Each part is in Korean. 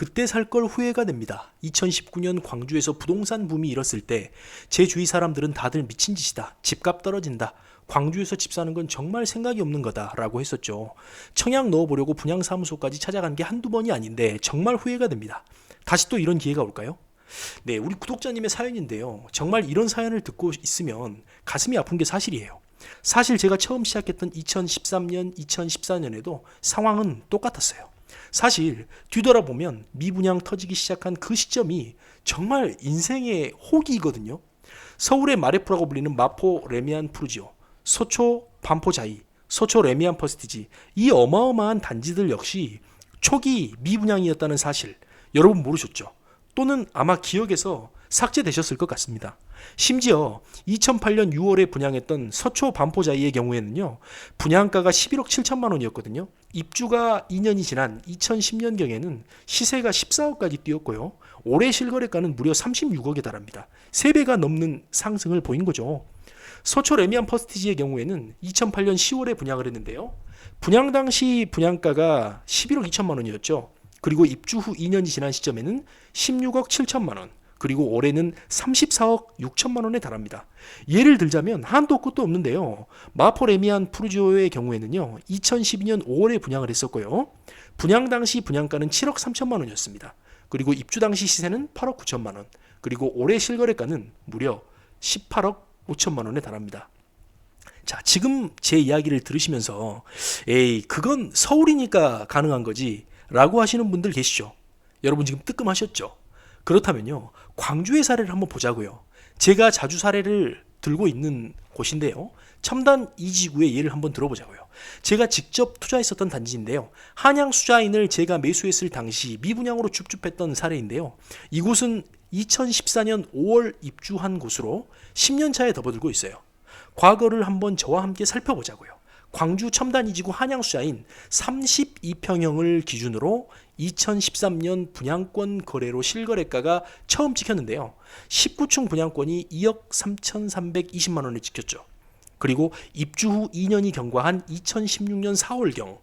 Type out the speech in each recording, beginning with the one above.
그때 살 걸 후회가 됩니다. 2019년 광주에서 부동산 붐이 일었을 때 제 주위 사람들은 다들 미친 짓이다. 집값 떨어진다. 광주에서 집 사는 건 정말 생각이 없는 거다라고 했었죠. 청약 넣어보려고 분양사무소까지 찾아간 게 한두 번이 아닌데 정말 후회가 됩니다. 다시 또 이런 기회가 올까요? 네, 우리 구독자님의 사연인데요. 정말 이런 사연을 듣고 있으면 가슴이 아픈 게 사실이에요. 사실 제가 처음 시작했던 2013년, 2014년에도 상황은 똑같았어요. 사실 뒤돌아보면 미분양 터지기 시작한 그 시점이 정말 인생의 호기이거든요. 서울의 마레프라고 불리는 마포 레미안 푸르지오, 서초 반포자이, 서초 레미안 퍼스티지 이 어마어마한 단지들 역시 초기 미분양이었다는 사실 여러분 모르셨죠? 또는 아마 기억에서 삭제되셨을 것 같습니다. 심지어 2008년 6월에 분양했던 서초 반포자이의 경우에는요, 분양가가 11억 7천만 원이었거든요. 입주가 2년이 지난 2010년경에는 시세가 14억까지 뛰었고요. 올해 실거래가는 무려 36억에 달합니다. 3배가 넘는 상승을 보인 거죠. 서초 레미안 퍼스티지의 경우에는 2008년 10월에 분양을 했는데요. 분양 당시 분양가가 11억 2천만 원이었죠. 그리고 입주 후 2년이 지난 시점에는 16억 7천만 원, 그리고 올해는 34억 6천만 원에 달합니다. 예를 들자면 한도 끝도 없는데요. 마포 레미안 푸르지오의 경우에는요. 2012년 5월에 분양을 했었고요. 분양 당시 분양가는 7억 3천만 원이었습니다. 그리고 입주 당시 시세는 8억 9천만 원. 그리고 올해 실거래가는 무려 18억 5천만 원에 달합니다. 자, 지금 제 이야기를 들으시면서 에이, 그건 서울이니까 가능한 거지. 라고 하시는 분들 계시죠? 여러분 지금 뜨끔하셨죠? 그렇다면요. 광주의 사례를 한번 보자고요. 제가 자주 사례를 들고 있는 곳인데요. 첨단 이지구의 예를 한번 들어보자고요. 제가 직접 투자했었던 단지인데요. 한양 수자인을 제가 매수했을 당시 미분양으로 줍줍했던 사례인데요. 이곳은 2014년 5월 입주한 곳으로 10년 차에 접어들고 있어요. 과거를 한번 저와 함께 살펴보자고요. 광주 첨단 이지구 한양 수자인 32평형을 기준으로 2013년 분양권 거래로 실거래가가 처음 찍혔는데요. 19층 분양권이 2억 3,320만 원에 찍혔죠. 그리고 입주 후 2년이 경과한 2016년 4월경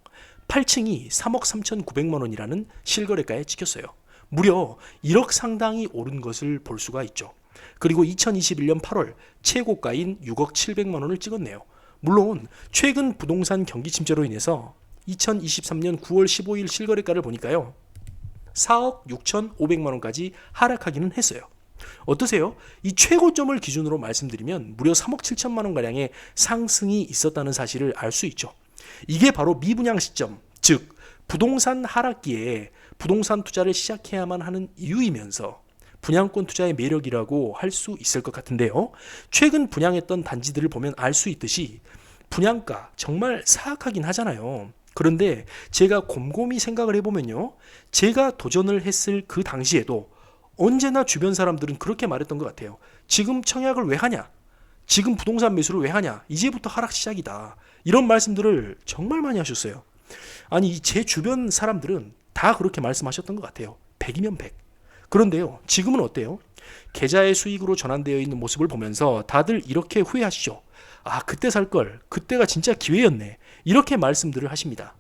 8층이 3억 3,900만 원이라는 실거래가에 찍혔어요. 무려 1억 상당히 오른 것을 볼 수가 있죠. 그리고 2021년 8월 최고가인 6억 700만 원을 찍었네요. 물론 최근 부동산 경기 침체로 인해서 2023년 9월 15일 실거래가를 보니까요. 4억 6,500만 원까지 하락하기는 했어요. 어떠세요? 이 최고점을 기준으로 말씀드리면 무려 3억 7천만 원 가량의 상승이 있었다는 사실을 알 수 있죠. 이게 바로 미분양 시점, 즉 부동산 하락기에 부동산 투자를 시작해야만 하는 이유이면서 분양권 투자의 매력이라고 할 수 있을 것 같은데요. 최근 분양했던 단지들을 보면 알 수 있듯이 분양가 정말 사악하긴 하잖아요. 그런데 제가 곰곰이 생각을 해보면요. 제가 도전을 했을 그 당시에도 언제나 주변 사람들은 그렇게 말했던 것 같아요. 지금 청약을 왜 하냐? 지금 부동산 매수를 왜 하냐? 이제부터 하락 시작이다. 이런 말씀들을 정말 많이 하셨어요. 아니, 제 주변 사람들은 다 그렇게 말씀하셨던 것 같아요. 100이면 100. 그런데요, 지금은 어때요? 계좌의 수익으로 전환되어 있는 모습을 보면서 다들 이렇게 후회하시죠. 아, 그때 살 걸. 그때가 진짜 기회였네. 이렇게 말씀들을 하십니다.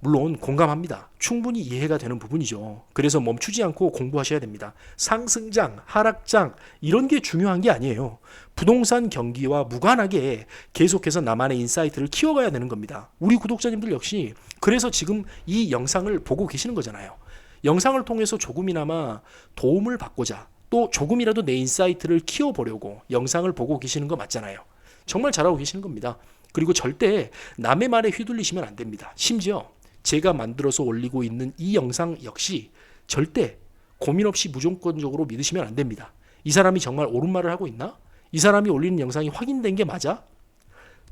물론 공감합니다. 충분히 이해가 되는 부분이죠. 그래서 멈추지 않고 공부하셔야 됩니다. 상승장, 하락장 이런 게 중요한 게 아니에요. 부동산 경기와 무관하게 계속해서 나만의 인사이트를 키워가야 되는 겁니다. 우리 구독자님들 역시 그래서 지금 이 영상을 보고 계시는 거잖아요. 영상을 통해서 조금이나마 도움을 받고자 또 조금이라도 내 인사이트를 키워보려고 영상을 보고 계시는 거 맞잖아요. 정말 잘하고 계시는 겁니다. 그리고 절대 남의 말에 휘둘리시면 안 됩니다. 심지어 제가 만들어서 올리고 있는 이 영상 역시 절대 고민 없이 무조건적으로 믿으시면 안 됩니다. 이 사람이 정말 옳은 말을 하고 있나? 이 사람이 올리는 영상이 확인된 게 맞아?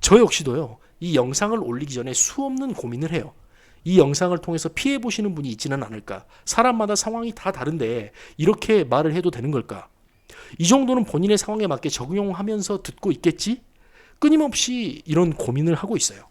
저 역시도요. 이 영상을 올리기 전에 수없는 고민을 해요. 이 영상을 통해서 피해 보시는 분이 있지는 않을까? 사람마다 상황이 다 다른데 이렇게 말을 해도 되는 걸까? 이 정도는 본인의 상황에 맞게 적용하면서 듣고 있겠지? 끊임없이 이런 고민을 하고 있어요.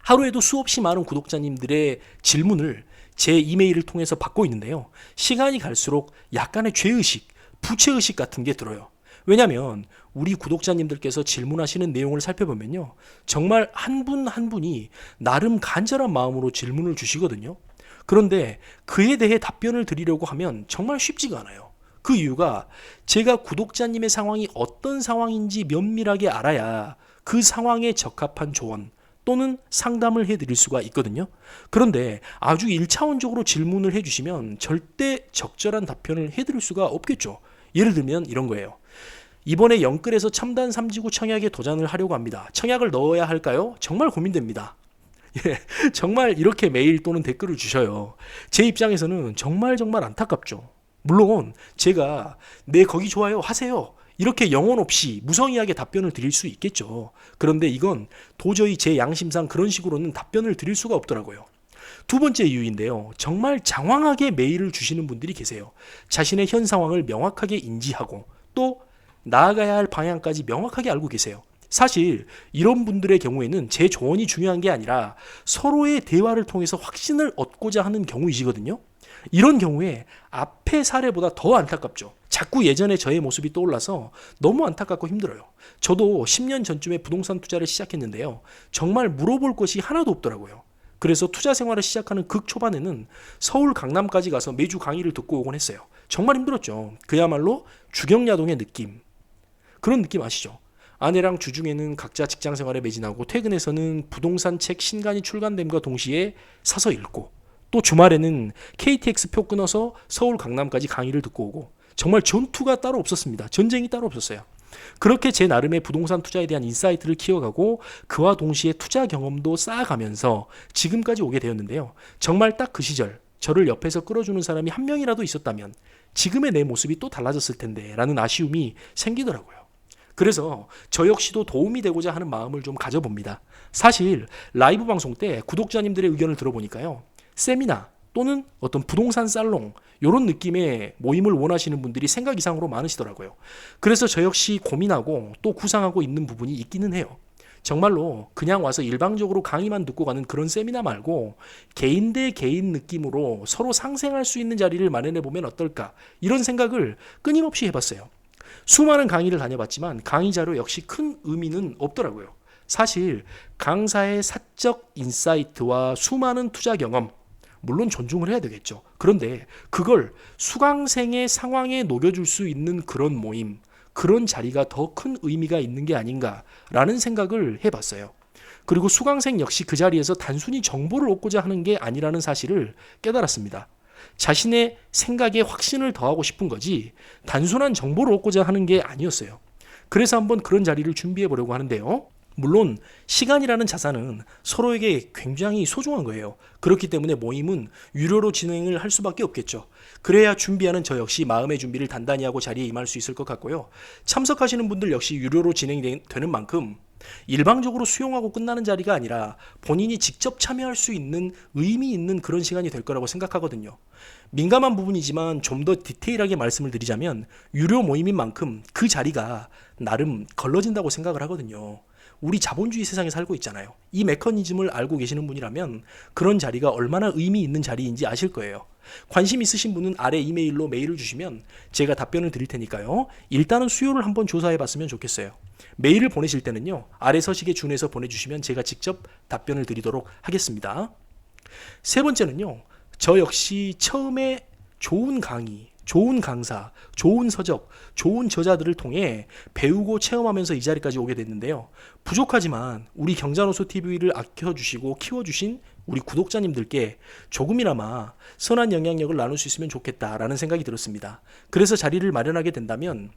하루에도 수없이 많은 구독자님들의 질문을 제 이메일을 통해서 받고 있는데요. 시간이 갈수록 약간의 죄의식, 부채의식 같은 게 들어요. 왜냐하면 우리 구독자님들께서 질문하시는 내용을 살펴보면요. 정말 한분한 분이 나름 간절한 마음으로 질문을 주시거든요. 그런데 그에 대해 답변을 드리려고 하면 정말 쉽지가 않아요. 그 이유가 제가 구독자님의 상황이 어떤 상황인지 면밀하게 알아야 그 상황에 적합한 조언 또는 상담을 해드릴 수가 있거든요. 그런데 아주 일차원적으로 질문을 해주시면 절대 적절한 답변을 해드릴 수가 없겠죠. 예를 들면 이런 거예요. 이번에 영끌에서 첨단 삼지구 청약에 도전을 하려고 합니다. 청약을 넣어야 할까요? 정말 고민됩니다. 예, 정말 이렇게 메일 또는 댓글을 주셔요. 제 입장에서는 정말 정말 안타깝죠. 물론 제가 네 거기 좋아요 하세요. 이렇게 영혼 없이 무성의하게 답변을 드릴 수 있겠죠. 그런데 이건 도저히 제 양심상 그런 식으로는 답변을 드릴 수가 없더라고요. 두 번째 이유인데요. 정말 장황하게 메일을 주시는 분들이 계세요. 자신의 현 상황을 명확하게 인지하고 또 나아가야 할 방향까지 명확하게 알고 계세요. 사실 이런 분들의 경우에는 제 조언이 중요한 게 아니라 서로의 대화를 통해서 확신을 얻고자 하는 경우이시거든요. 이런 경우에 앞의 사례보다 더 안타깝죠. 자꾸 예전에 저의 모습이 떠올라서 너무 안타깝고 힘들어요. 저도 10년 전쯤에 부동산 투자를 시작했는데요. 정말 물어볼 것이 하나도 없더라고요. 그래서 투자 생활을 시작하는 극 초반에는 서울 강남까지 가서 매주 강의를 듣고 오곤 했어요. 정말 힘들었죠. 그야말로 주경야동의 느낌. 그런 느낌 아시죠? 아내랑 주중에는 각자 직장 생활에 매진하고 퇴근해서는 부동산 책 신간이 출간됨과 동시에 사서 읽고 또 주말에는 KTX 표 끊어서 서울 강남까지 강의를 듣고 오고 정말 전투가 따로 없었습니다. 전쟁이 따로 없었어요. 그렇게 제 나름의 부동산 투자에 대한 인사이트를 키워가고 그와 동시에 투자 경험도 쌓아가면서 지금까지 오게 되었는데요. 정말 딱 그 시절 저를 옆에서 끌어주는 사람이 한 명이라도 있었다면 지금의 내 모습이 또 달라졌을 텐데 라는 아쉬움이 생기더라고요. 그래서 저 역시도 도움이 되고자 하는 마음을 좀 가져봅니다. 사실 라이브 방송 때 구독자님들의 의견을 들어보니까요. 세미나 또는 어떤 부동산 살롱 이런 느낌의 모임을 원하시는 분들이 생각 이상으로 많으시더라고요. 그래서 저 역시 고민하고 또 구상하고 있는 부분이 있기는 해요. 정말로 그냥 와서 일방적으로 강의만 듣고 가는 그런 세미나 말고 개인 대 개인 느낌으로 서로 상생할 수 있는 자리를 마련해 보면 어떨까 이런 생각을 끊임없이 해봤어요. 수많은 강의를 다녀봤지만 강의자로 역시 큰 의미는 없더라고요. 사실 강사의 사적 인사이트와 수많은 투자 경험 물론 존중을 해야 되겠죠. 그런데 그걸 수강생의 상황에 녹여줄 수 있는 그런 모임, 그런 자리가 더 큰 의미가 있는 게 아닌가라는 생각을 해봤어요. 그리고 수강생 역시 그 자리에서 단순히 정보를 얻고자 하는 게 아니라는 사실을 깨달았습니다. 자신의 생각에 확신을 더하고 싶은 거지 단순한 정보를 얻고자 하는 게 아니었어요. 그래서 한번 그런 자리를 준비해 보려고 하는데요. 물론 시간이라는 자산은 서로에게 굉장히 소중한 거예요. 그렇기 때문에 모임은 유료로 진행을 할 수밖에 없겠죠. 그래야 준비하는 저 역시 마음의 준비를 단단히 하고 자리에 임할 수 있을 것 같고요. 참석하시는 분들 역시 유료로 진행되는 만큼 일방적으로 수용하고 끝나는 자리가 아니라 본인이 직접 참여할 수 있는 의미 있는 그런 시간이 될 거라고 생각하거든요. 민감한 부분이지만 좀 더 디테일하게 말씀을 드리자면 유료 모임인 만큼 그 자리가 나름 걸러진다고 생각을 하거든요. 우리 자본주의 세상에 살고 있잖아요. 이 메커니즘을 알고 계시는 분이라면 그런 자리가 얼마나 의미 있는 자리인지 아실 거예요. 관심 있으신 분은 아래 이메일로 메일을 주시면 제가 답변을 드릴 테니까요. 일단은 수요를 한번 조사해 봤으면 좋겠어요. 메일을 보내실 때는요. 아래 서식에 준해서 보내주시면 제가 직접 답변을 드리도록 하겠습니다. 세 번째는요. 저 역시 처음에 좋은 강의, 좋은 강사, 좋은 서적, 좋은 저자들을 통해 배우고 체험하면서 이 자리까지 오게 됐는데요. 부족하지만 우리 경자노소 TV를 아껴주시고 키워주신 우리 구독자님들께 조금이나마 선한 영향력을 나눌 수 있으면 좋겠다라는 생각이 들었습니다. 그래서 자리를 마련하게 된다면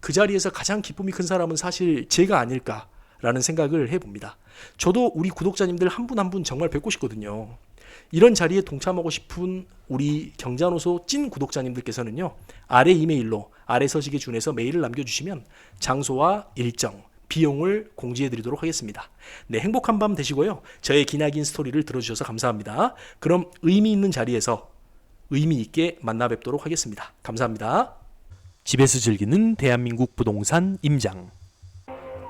그 자리에서 가장 기쁨이 큰 사람은 사실 제가 아닐까라는 생각을 해봅니다. 저도 우리 구독자님들 한 분 한 분 정말 뵙고 싶거든요. 이런 자리에 동참하고 싶은 우리 경자노소 찐 구독자님들께서는요 아래 이메일로 아래 서식에 준해서 메일을 남겨주시면 장소와 일정 비용을 공지해 드리도록 하겠습니다. 네, 행복한 밤 되시고요. 저의 기나긴 스토리를 들어주셔서 감사합니다. 그럼 의미 있는 자리에서 의미 있게 만나 뵙도록 하겠습니다. 감사합니다. 집에서 즐기는 대한민국 부동산 임장.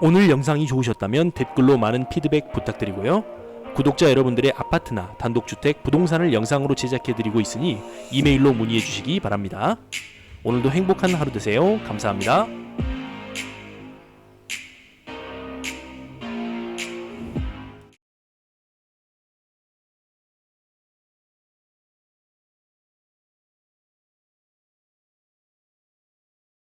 오늘 영상이 좋으셨다면 댓글로 많은 피드백 부탁드리고요. 구독자 여러분들의 아파트나 단독주택, 부동산을 영상으로 제작해드리고 있으니 이메일로 문의해 주시기 바랍니다. 오늘도 행복한 하루 되세요. 감사합니다.